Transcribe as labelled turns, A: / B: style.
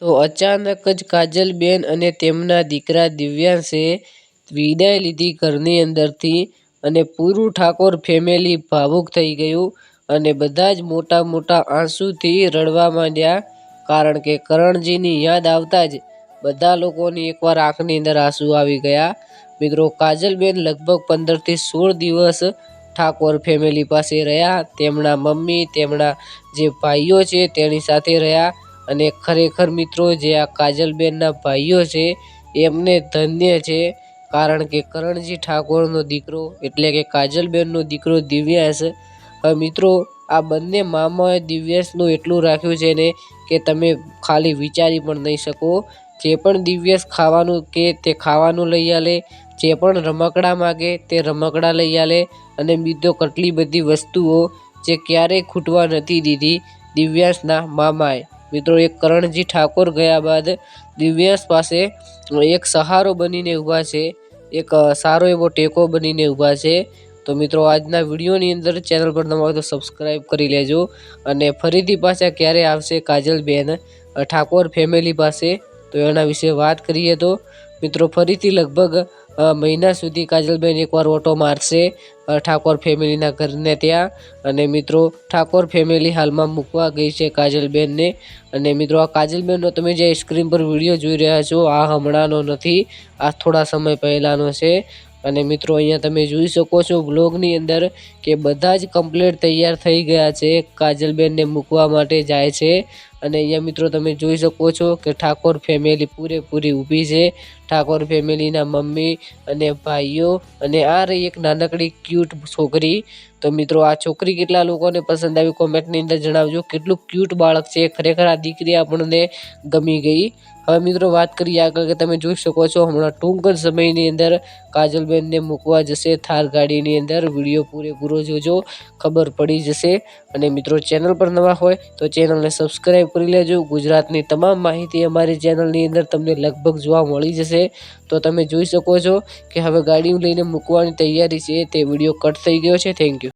A: તો અચાનક જ કાજલબેન અને તેમના દીકરા દિવ્યાંશે વિદાય લીધી ઘરની અંદરથી અને પૂરું ઠાકોર ફેમિલી ભાવુક થઈ ગયું અને બધા જ મોટા મોટા આંસુથી રડવા માંડ્યા. કારણ કે કરણજીની યાદ આવતા જ બધા લોકોની એકવાર આંખની અંદર આંસુ આવી ગયા. મિત્રો, કાજલબેન લગભગ પંદરથી સોળ દિવસ ઠાકોર ફેમિલી પાસે રહ્યા. તેમના મમ્મી, તેમના જે ભાઈઓ છે, તેની સાથે રહ્યા. અને ખરેખર મિત્રો, જે આ કાજલબેનના ભાઈઓ છે, એમને ધન્ય છે. કારણ કે કરણજી ઠાકોરનો દીકરો એટલે કે કાજલબેનનો દીકરો દિવ્યાસ હવે મિત્રો, આ બંને મામાએ દિવ્યાસનું એટલું રાખ્યું છે ને કે તમે ખાલી વિચારી પણ નહીં શકો. જે પણ દિવ્યાસ ખાવાનું કે તે ખાવાનું લઈ આલે, જે પણ રમકડા માગે તે રમકડા લઈ આલે અને બીજો કેટલી બધી વસ્તુઓ જે ક્યારેય ખૂટવા નથી દીધી દિવ્યાસના મામાએ. મિત્રો, એક કરણજી ઠાકોર ગયા બાદ દિવ્યાંશ પાસે એક સહારો બનીને ઊભા છે. એક સારો એવો ટેકો બનીને ઊભા છે. તો મિત્રો, આજના વિડીયોની અંદર ચેનલ પર તમારે તો સબસ્ક્રાઈબ કરી લેજો અને ફરીથી પાછા ક્યારે આવશે કાજલબેન ઠાકોર ફેમિલી પાસે. તો એના વિશે વાત કરીએ તો મિત્રો, ફરીથી લગભગ મહિના સુધી કાજલબેન એકવાર ઓટો મારશે ઠાકોર ફેમિલીના ઘરને ત્યાં. અને મિત્રો, ઠાકોર ફેમિલી હાલમાં મૂકવા ગઈ છે કાજલબેનને. અને મિત્રો, આ કાજલબેનનો તમે જે સ્ક્રીન પર વીડિયો જોઈ રહ્યા છો, આ હમણાંનો નથી, આ થોડા સમય પહેલાંનો છે. અને મિત્રો, અહીંયા તમે જોઈ શકો છો બ્લોગની અંદર કે બધા જ કમ્પ્લેટ તૈયાર થઈ ગયા છે, કાજલબેનને મૂકવા માટે જાય છે. અને અહીંયા મિત્રો તમે જોઈ શકો છો કે ઠાકોર ફેમિલી પૂરેપૂરી ઊભી છે. ઠાકોર ફેમિલીના મમ્મી અને ભાઈઓ અને આ રહી એક નાનકડી ક્યુટ છોકરી. તો મિત્રો આ છોકરી કેટલા લોકોને પસંદ આવી કોમેન્ટની અંદર જણાવજો. કેટલું ક્યુટ બાળક છે. ખરેખર આ દીકરી આપણને ગમી ગઈ. હવે મિત્રો વાત કરીએ આગળ કે તમે જોઈ શકો છો હમણાં ટૂંક જ સમયની અંદર કાજલબેનને મૂકવા જશે થાર ગાડીની અંદર. વીડિયો પૂરેપૂરો જોજો. ખબર પડી જશે. અને મિત્રો ચેનલ પર નવા હોય તો ચેનલને સબસ્ક્રાઈબ કરી લેજો. ગુજરાતની તમામ માહિતી અમારી ચેનલની અંદર તમને લગભગ જોવા મળી જશે. તો તમે જોઈ શકો છો કે હવે ગાડી લઈને મૂકવાની તૈયારી છે. તે વીડિયો કટ થઈ ગયો છે. Thank you